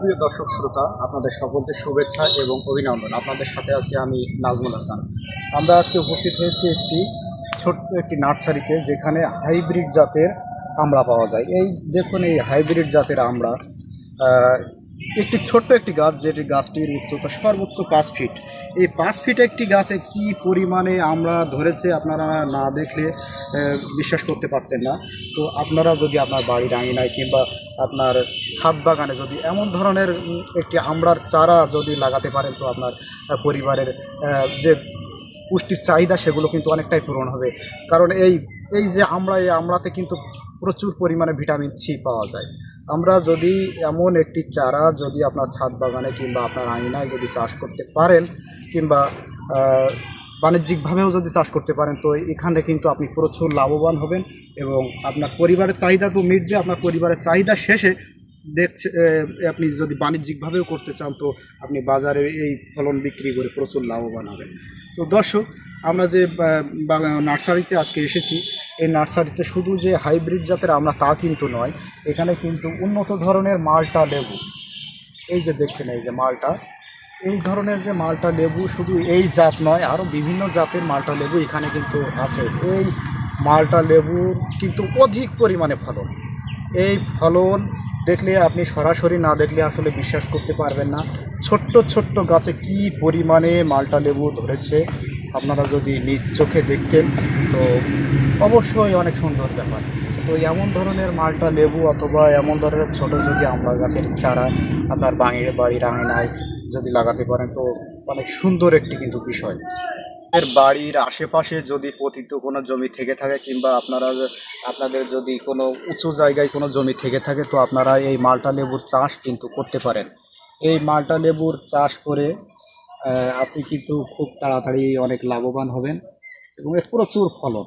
প্রিয় দর্শক শ্রোতা, আপনাদের সকলকে শুভেচ্ছা এবং অভিনন্দন। আপনাদের সাথে আছি আমি নাজমুল হাসান। আমরা আজকে উপস্থিত হয়েছি একটি ছোট্ট একটি নার্সারিতে, যেখানে হাইব্রিড জাতের আমড়া পাওয়া যায়। এই দেখুন, এই হাইব্রিড জাতের আমড়া একটি ছোট্ট একটি গাছ, যেটি গাছটির উচ্চতা সর্বোচ্চ পাঁচ ফিট। এই পাঁচ ফিট একটি গাছে কি পরিমাণে আমরা ধরেছে, আপনারা না দেখলে বিশ্বাস করতে পারতেন না। তো আপনারা যদি আপনার বাড়ির আঙিনায় কিংবা আপনার ছাদ বাগানে যদি এমন ধরনের একটি আমড়ার চারা যদি লাগাতে পারেন তো আপনার পরিবারের যে পুষ্টির চাহিদা সেগুলো কিন্তু অনেকটাই পূরণ হবে। কারণ এই এই যে আমরা এই আমড়াতে কিন্তু প্রচুর পরিমাণে ভিটামিন সি পাওয়া যায়। আমরা যদি এমন একটি চারা যদি আপনার ছাদ বাগানে কিংবা আপনার আঙিনায় যদি চাষ করতে পারেন কিংবা বাণিজ্যিকভাবেও যদি চাষ করতে পারেন, তো এখানে কিন্তু আপনি প্রচুর লাভবান হবেন এবং আপনার পরিবারের চাহিদা তো মিটবে, আপনার পরিবারের চাহিদা শেষে দেখছে আপনি যদি বাণিজ্যিকভাবেও করতে চান, তো আপনি বাজারে এই ফলন বিক্রি করে প্রচুর লাভবান হবেন। তো দর্শক, আমরা যে নার্সারিতে আজকে এসেছি, এই নার্সারিতে শুধু যে হাইব্রিড জাতের আমরা তা কিন্তু নয়, এখানে কিন্তু উন্নত ধরনের মালটা লেবু। এই যে দেখছেন, এই যে মালটা এই ধরনের যে মালটা লেবু শুধু এই জাত নয় আরও বিভিন্ন জাতের মালটা লেবু এখানে কিন্তু আছে। এই মালটা লেবুর কিন্তু অধিক পরিমাণে ফলন। এই ফলন দেখলে আপনি সরাসরি না দেখলে আসলে বিশ্বাস করতে পারবেন না। ছোট্ট ছোট্ট গাছে কি পরিমাণে মালটা লেবু ধরেছে, আপনারা যদি নিজ চোখে দেখতেন, তো অবশ্যই অনেক সুন্দর ব্যাপার। তো এমন ধরনের মালটা লেবু অথবা এমন ধরনের ছোট যদি আমড়া গাছের চারা আপনার বাঙিয়ে বাড়ির আঙিনায় যদি লাগাতে পারেন, তো অনেক সুন্দর একটি কিন্তু বিষয়। এর বাড়ির আশেপাশে যদি পতিত কোনো জমি থেকে থাকে, কিংবা আপনারা আপনাদের যদি কোনো উঁচু জায়গায় কোনো জমি থেকে থাকে, তো আপনারা এই মালটা লেবুর চাষ কিন্তু করতে পারেন। এই মালটা লেবুর চাষ করে আপনি কিন্তু খুব তাড়াতাড়ি অনেক লাভবান হবেন এবং এর প্রচুর ফলন।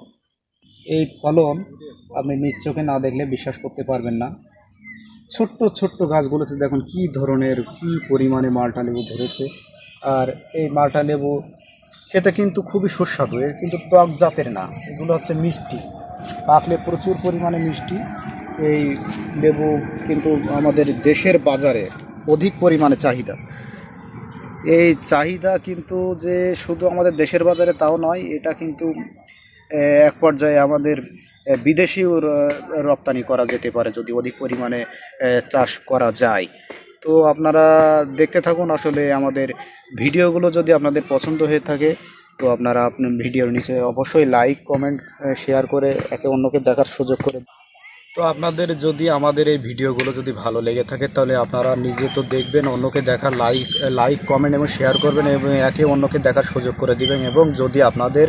এই ফলন আপনি চোখে না দেখলে বিশ্বাস করতে পারবেন না। ছোট্ট ছোট্ট গাছগুলোতে দেখুন কি ধরনের, কি পরিমাণে মালটা লেবু ধরেছে। আর এই মালটা লেবু খেতে কিন্তু খুবই সুস্বাদু এ কিন্তু টক জাতের না, এগুলো হচ্ছে মিষ্টি। পাকলে প্রচুর পরিমাণে মিষ্টি। এই লেবু কিন্তু আমাদের দেশের বাজারে অধিক পরিমাণে চাহিদা। এই চাহিদা কিন্তু যে শুধু আমাদের দেশের বাজারে তাও নয়, এটা কিন্তু এক পর্যায়ে আমাদের বিদেশিও রপ্তানি করা যেতে পারে যদি অধিক পরিমাণে চাষ করা যায়। তো আপনারা দেখতে থাকুন আসলে আমাদের ভিডিওগুলো যদি আপনাদের পছন্দ হয়ে থাকে, তো আপনারা আপনার ভিডিওর নিচে অবশ্যই লাইক কমেন্ট শেয়ার করে একে অন্যকে দেখার সুযোগ করে তো আপনাদের যদি আমাদের এই ভিডিওগুলো যদি ভালো লেগে থাকে, তাহলে আপনারা নিজে তো দেখবেন, অন্যকে দেখার লাইক লাইক কমেন্ট এবং শেয়ার করবেন এবং একে অন্যকে দেখার সুযোগ করে দিবেন। এবং যদি আপনাদের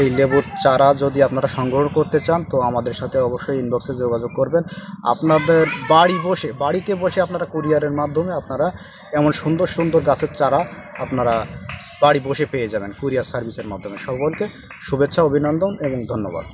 এই লেবুর চারা যদি আপনারা সংগ্রহ করতে চান, তো আমাদের সাথে অবশ্যই ইনবক্সে যোগাযোগ করবেন। আপনাদের বাড়ি বসে, বাড়িতে বসে আপনারা কুরিয়ারের মাধ্যমে আপনারা এমন সুন্দর সুন্দর গাছের চারা আপনারা বাড়ি বসে পেয়ে যাবেন, কুরিয়ার সার্ভিসের মাধ্যমে। সকলকে শুভেচ্ছা, অভিনন্দন এবং ধন্যবাদ।